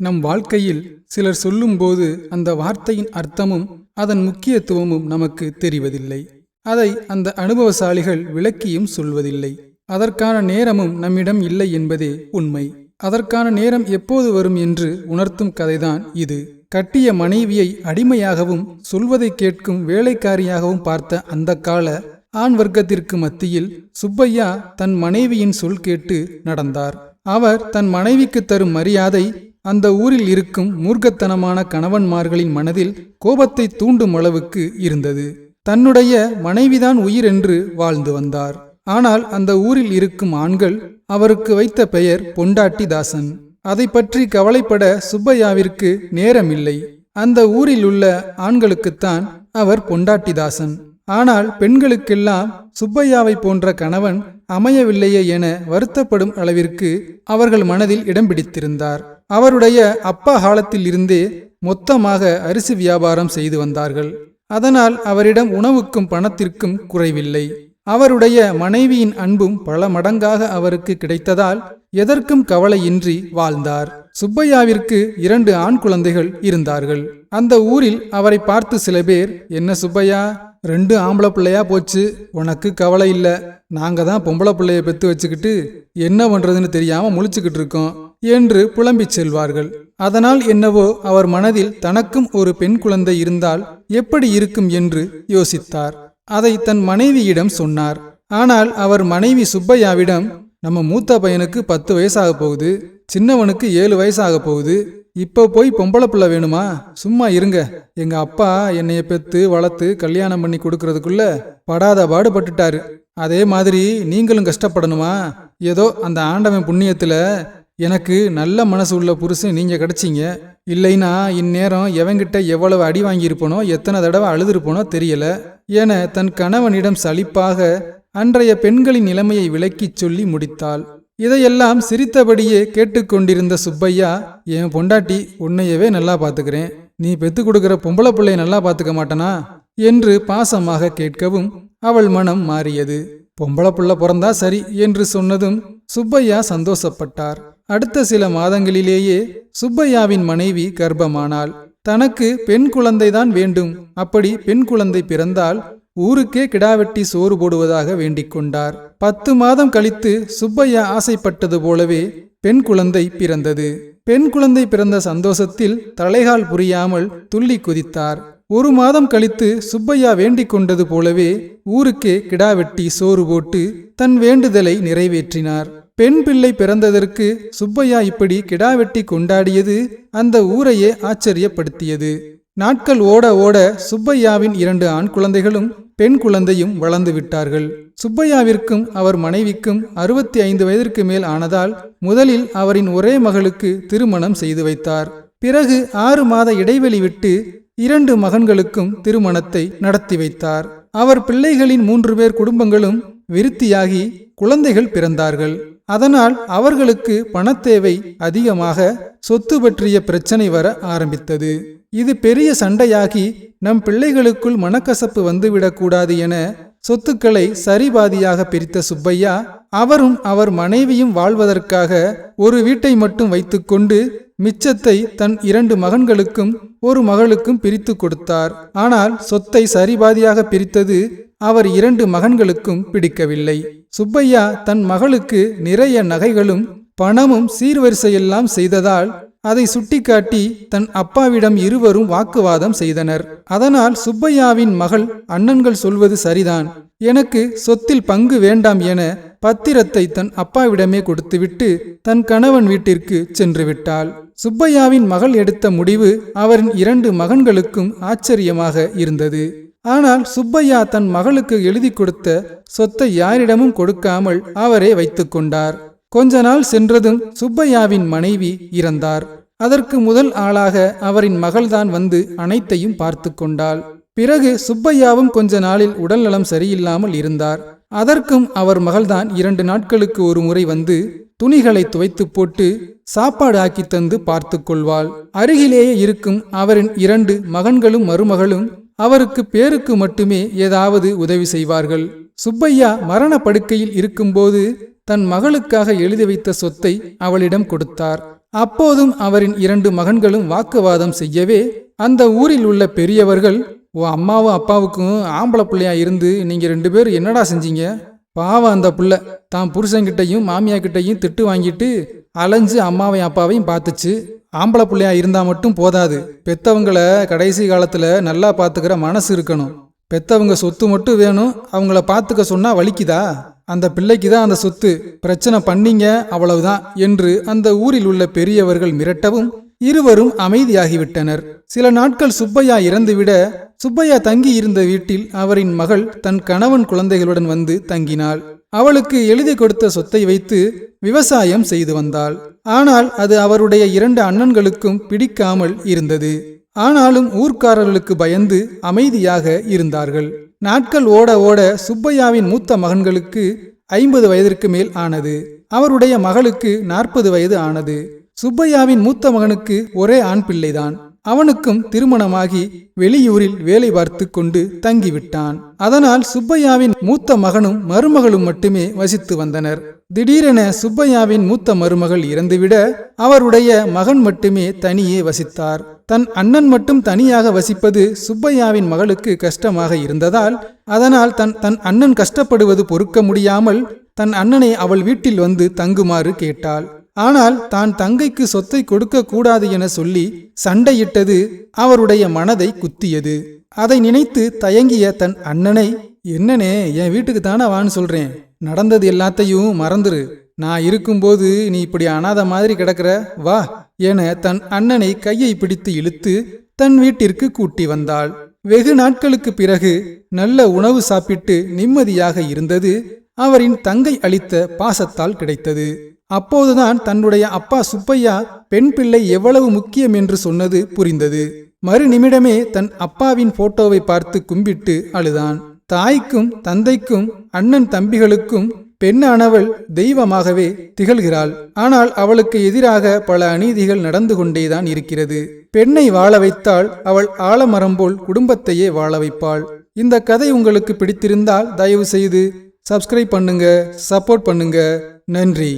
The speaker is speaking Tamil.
நம் வாழ்க்கையில் சிலர் சொல்லும்போது அந்த வார்த்தையின் அர்த்தமும் அதன் முக்கியத்துவமும் நமக்கு தெரிவதில்லை. அதை அந்த அனுபவசாலிகள் விளக்கியும் சொல்வதில்லை. அதற்கான நேரமும் நம்மிடம் இல்லை என்பதே உண்மை. அதற்கான நேரம் எப்போது வரும் என்று உணர்த்தும் கதைதான் இது. கட்டிய மனைவியை அடிமையாகவும் சொல்வதை கேட்கும் வேலைக்காரியாகவும் பார்த்த அந்த கால ஆண் வர்க்கத்திற்கு மத்தியில் சுப்பையா தன் மனைவியின் சொல் கேட்டு நடந்தார். அவர் தன் மனைவிக்கு தரும் மரியாதை அந்த ஊரில் இருக்கும் மூர்க்கத்தனமான கணவன்மார்களின் மனதில் கோபத்தை தூண்டும் அளவுக்கு இருந்தது. தன்னுடைய மனைவிதான் உயிர் என்று வாழ்ந்து வந்தார். ஆனால் அந்த ஊரில் இருக்கும் ஆண்கள் அவருக்கு வைத்த பெயர் பொண்டாட்டி தாசன். அதை பற்றி கவலைப்பட சுப்பையாவிற்கு நேரமில்லை. அந்த ஊரில் உள்ள ஆண்களுக்குத்தான் அவர் பொண்டாட்டிதாசன் ஆனால் பெண்களுக்கெல்லாம் சுப்பையாவை போன்ற கணவன் அமையவில்லையே என வருத்தப்படும் அளவிற்கு அவர்கள் மனதில் இடம் பிடித்திருந்தார். அவருடைய அப்பா காலத்தில் இருந்தே மொத்தமாக அரிசி வியாபாரம் செய்து வந்தார்கள். அதனால் அவரிடம் உணவுக்கும் பணத்திற்கும் குறைவில்லை. அவருடைய மனைவியின் அன்பும் பல மடங்காக அவருக்கு கிடைத்ததால் எதற்கும் கவலையின்றி வாழ்ந்தார். சுப்பையாவிற்கு இரண்டு ஆண் குழந்தைகள் இருந்தார்கள். அந்த ஊரில் அவரை பார்த்து சில பேர் என்ன சுப்பையா ரெண்டு ஆம்பளை பிள்ளையா போச்சு. உனக்கு கவலை இல்லை. நாங்க தான் பொம்பளை பிள்ளைய பெத்து வச்சுக்கிட்டு என்ன பண்றதுன்னு தெரியாம முழிச்சுக்கிட்டு இருக்கோம் என்று புலம்பிச் செல்வார்கள். அதனால் என்னவோ அவர் மனதில் தனக்கும் ஒரு பெண் குழந்தை இருந்தால் எப்படி இருக்கும் என்று யோசித்தார். அதை தன் மனைவியிடம் சொன்னார். ஆனால் அவர் மனைவி சுப்பையாவிடம் நம்ம மூத்த பையனுக்கு பத்து வயசாக போகுது. சின்னவனுக்கு ஏழு வயசாக போகுது. இப்போ போய் பொம்பளை பிள்ளை வேணுமா? சும்மா இருங்க. எங்க அப்பா என்னைய பெத்து வளர்த்து கல்யாணம் பண்ணி கொடுக்கறதுக்குள்ள படாத பாடுபட்டுட்டாரு. அதே மாதிரி நீங்களும் கஷ்டப்படணுமா? ஏதோ அந்த ஆண்டவன் புண்ணியத்துல எனக்கு நல்ல மனசு உள்ள புருஷன் நீங்க கிடைச்சிங்க. இல்லைன்னா இந்நேரம் எவங்கிட்ட எவ்வளவு அடி வாங்கியிருப்பனோ எத்தனை தடவை அழுதுருப்பனோ தெரியல. என தன் கணவனிடம் சலிப்பாக அன்றைய பெண்களின் நிலைமையை விளக்கிச் சொல்லி முடித்தாள். இதையெல்லாம் சிரித்தபடியே கேட்டுக்கொண்டிருந்த சுப்பையா என் பொண்டாட்டி உன்னையவே நல்லா பார்த்துக்கிறேன் நீ பெத்து கொடுக்கிற பொம்பளை பிள்ளைய நல்லா பார்த்துக்க மாட்டனா? என்று பாசமாக கேட்கவும் அவள் மனம் மாறியது. பொம்பளை புள்ள பிறந்தா சரி என்று சொன்னதும் சுப்பையா சந்தோஷப்பட்டார். அடுத்த சில மாதங்களிலேயே சுப்பையாவின் மனைவி கர்ப்பமானாள். தனக்கு பெண் குழந்தைதான் வேண்டும். அப்படி பெண் குழந்தை பிறந்தால் ஊருக்கே கிடாவெட்டி சோறு போடுவதாக வேண்டிக் கொண்டார். பத்து மாதம் கழித்து சுப்பையா ஆசைப்பட்டது போலவே பெண் குழந்தை பிறந்தது. பெண் குழந்தை பிறந்த சந்தோஷத்தில் தலைகால் புரியாமல் துள்ளி குதித்தார். ஒரு மாதம் கழித்து சுப்பையா வேண்டிக் கொண்டது போலவே ஊருக்கே கிடாவெட்டி சோறு போட்டு தன் வேண்டுதலை நிறைவேற்றினார். பெண் பிள்ளை பிறந்ததற்கு சுப்பையா இப்படி கிடாவெட்டி கொண்டாடியது அந்த ஊரையே ஆச்சரியப்படுத்தியது. நாட்கள் ஓட ஓட சுப்பையாவின் இரண்டு ஆண் குழந்தைகளும் பெண் குழந்தையும் வளர்ந்து விட்டார்கள். சுப்பையாவிற்கும் அவர் மனைவிக்கும் அறுபத்தி ஐந்து வயதிற்கு மேல் ஆனதால் முதலில் அவரின் ஒரே மகளுக்கு திருமணம் செய்து வைத்தார். பிறகு ஆறு மாத இடைவெளி விட்டு இரண்டு மகன்களுக்கும் திருமணத்தை நடத்தி வைத்தார். அவர் பிள்ளைகளின் மூன்று பேர் குடும்பங்களும் விருத்தியாகி குழந்தைகள் பிறந்தார்கள். அதனால் அவர்களுக்கு பணத்தேவை அதிகமாக சொத்து பற்றிய பிரச்சனை வர ஆரம்பித்தது. இது பெரிய சண்டையாகி நம் பிள்ளைகளுக்குள் மனக்கசப்பு வந்துவிடக்கூடாது என சொத்துக்களை சரிபாதியாக பிரித்த சுப்பையா அவரும் அவர் மனைவியும் வாழ்வதற்காக ஒரு வீட்டை மட்டும் வைத்துக்கொண்டு மிச்சத்தை தன் இரண்டு மகன்களுக்கும் ஒரு மகளுக்கும் பிரித்து கொடுத்தார். ஆனால் சொத்தை சரிபாதியாக பிரித்தது அவர் இரண்டு மகன்களுக்கும் பிடிக்கவில்லை. சுப்பையா தன் மகளுக்கு நிறைய நகைகளும் பணமும் சீர்வரிசையெல்லாம் செய்ததால் அதை சுட்டிக்காட்டி தன் அப்பாவிடம் இருவரும் வாக்குவாதம் செய்தனர். அதனால் சுப்பையாவின் மகள் அண்ணன்கள் சொல்வது சரிதான். எனக்கு சொத்தில் பங்கு வேண்டாம் என பத்திரத்தை தன் அப்பாவிடமே கொடுத்துவிட்டு தன் கணவன் வீட்டிற்கு சென்று விட்டாள். சுப்பையாவின் மகள் எடுத்த முடிவு அவரின் இரண்டு மகன்களுக்கும் ஆச்சரியமாக இருந்தது. ஆனால் சுப்பையா தன் மகளுக்கு எழுதி கொடுத்த சொத்தை யாரிடமும் கொடுக்காமல் அவரே வைத்துக்கொண்டார் கொண்டார். கொஞ்ச நாள் சென்றதும் சுப்பையாவின் மனைவி இறந்தார். அதற்கு முதல் ஆளாக அவரின் மகள்தான் வந்து அனைத்தையும் பார்த்து கொண்டாள். பிறகு சுப்பையாவும் கொஞ்ச நாளில் உடல்நலம் சரியில்லாமல் இருந்தார். அதற்கும் அவர் மகள்தான் இரண்டு நாட்களுக்கு ஒரு முறை வந்து துணிகளை துவைத்து போட்டு சாப்பாடு ஆக்கி தந்து பார்த்து கொள்வாள். அருகிலேயே இருக்கும் அவரின் இரண்டு மகன்களும் மருமகளும் அவருக்கு பேருக்கு மட்டுமே ஏதாவது உதவி செய்வார்கள். சுப்பையா மரண படுக்கையில் இருக்கும்போது தன் மகளுக்காக எழுதி வைத்த சொத்தை அவளிடம் கொடுத்தார். அப்போதும் அவரின் இரண்டு மகன்களும் வாக்குவாதம் செய்யவே அந்த ஊரில் உள்ள பெரியவர்கள் ஓ அம்மாவும் அப்பாவுக்கும் ஆம்பளை பிள்ளையா இருந்து நீங்க ரெண்டு பேரும் என்னடா செஞ்சீங்க? பாவம் அந்த புள்ள. தான் புருஷங்கிட்டையும் மாமியா கிட்டையும் திட்டு வாங்கிட்டு அலைஞ்சு அம்மாவையும் அப்பாவையும் பார்த்துச்சு. ஆம்பளை பிள்ளையா இருந்தா மட்டும் போதாது. பெத்தவங்களை கடைசி காலத்துல நல்லா பாத்துக்கிற மனசு இருக்கணும். பெத்தவங்க சொத்து மட்டும் வேணும். அவங்கள பாத்துக்க சொன்னா வலிக்குதா? அந்த பிள்ளைக்கு தான் அந்த சொத்து. பிரச்சனை பண்ணீங்க அவ்வளவுதான் என்று அந்த ஊரில் உள்ள பெரியவர்கள் மிரட்டவும் இருவரும் அமைதியாகிவிட்டனர். சில நாட்கள் சுப்பையா இறந்துவிட சுப்பையா தங்கி இருந்த வீட்டில் அவரின் மகள் தன் கணவன் குழந்தைகளுடன் வந்து தங்கினாள். அவளுக்கு எழுதி கொடுத்த சொத்தை வைத்து விவசாயம் செய்து வந்தாள். ஆனால் அது அவருடைய இரண்டு அண்ணன்களுக்கும் பிடிக்காமல் இருந்தது. ஆனாலும் ஊர்க்காரர்களுக்கு பயந்து அமைதியாக இருந்தார்கள். நாட்கள் ஓட ஓட சுப்பையாவின் மூத்த மகன்களுக்கு ஐம்பது வயதிற்கு மேல் ஆனது. அவருடைய மகளுக்கு நாற்பது வயது ஆனது. சுப்பையாவின் மூத்த மகனுக்கு ஒரே ஆண் பிள்ளைதான். அவனுக்கும் திருமணமாகி வெளியூரில் வேலை பார்த்து கொண்டு தங்கிவிட்டான். அதனால் சுப்பையாவின் மூத்த மகனும் மருமகளும் மட்டுமே வசித்து வந்தனர். திடீரென சுப்பையாவின் மூத்த மருமகள் இறந்துவிட அவருடைய மகன் மட்டுமே தனியே வசித்தார். தன் அண்ணன் மட்டும் தனியாக வசிப்பது சுப்பையாவின் மகளுக்கு கஷ்டமாக இருந்ததால் அதனால் தன் தன் அண்ணன் கஷ்டப்படுவது பொறுக்க முடியாமல் தன் அண்ணனை அவள் வீட்டில் வந்து தங்குமாறு கேட்டாள். ஆனால் தான் தங்கைக்கு சொத்தை கொடுக்க கூடாது என சொல்லி சண்டையிட்டது அவருடைய மனதை குத்தியது. அதை நினைத்து தயங்கிய தன் அண்ணனை என்னனே என் வீட்டுக்கு தானே வான்னு சொல்றேன். நடந்தது எல்லாத்தையும் மறந்துரு. நான் இருக்கும்போது நீ இப்படி அனாத மாதிரி கிடக்கிற வா என தன் அண்ணனை கையை பிடித்து இழுத்து தன் வீட்டிற்கு கூட்டி வந்தாள். வெகு நாட்களுக்கு பிறகு நல்ல உணவு சாப்பிட்டு நிம்மதியாக இருந்தது அவரின் தங்கை அளித்த பாசத்தால் கிடைத்தது. அப்போதுதான் தன்னுடைய அப்பா சுப்பையா பெண் பிள்ளை எவ்வளவு முக்கியம் என்று சொன்னது புரிந்தது. மறு நிமிடமே தன் அப்பாவின் போட்டோவை பார்த்து கும்பிட்டு அழுதான். தாய்க்கும் தந்தைக்கும் அண்ணன் தம்பிகளுக்கும் பெண்ணானவள் தெய்வமாகவே திகழ்கிறாள். ஆனால் அவளுக்கு எதிராக பல அநீதிகள் நடந்து கொண்டேதான் இருக்கிறது. பெண்ணை வாழ வைத்தால் அவள் ஆலமரம் போல் குடும்பத்தையே வாழ வைப்பாள். இந்த கதை உங்களுக்கு பிடித்திருந்தால் தயவு செய்து சப்ஸ்கிரைப் பண்ணுங்க சப்போர்ட் பண்ணுங்க. நன்றி.